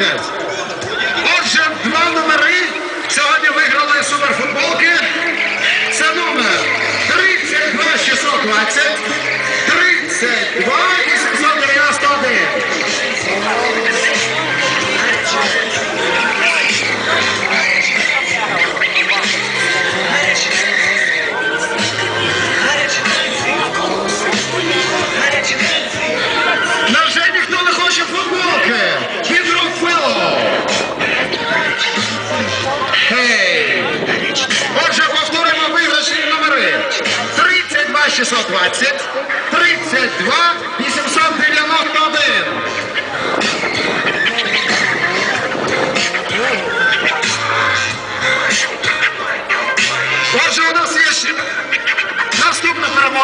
процес. Отже, два номери сьогодні виграли суперфутболки. Це номер 32620, 32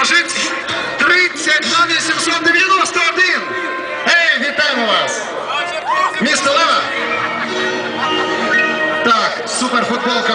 Дружить 32 Ей, вітаємо вас! Місто Лева. Так, суперфутболка.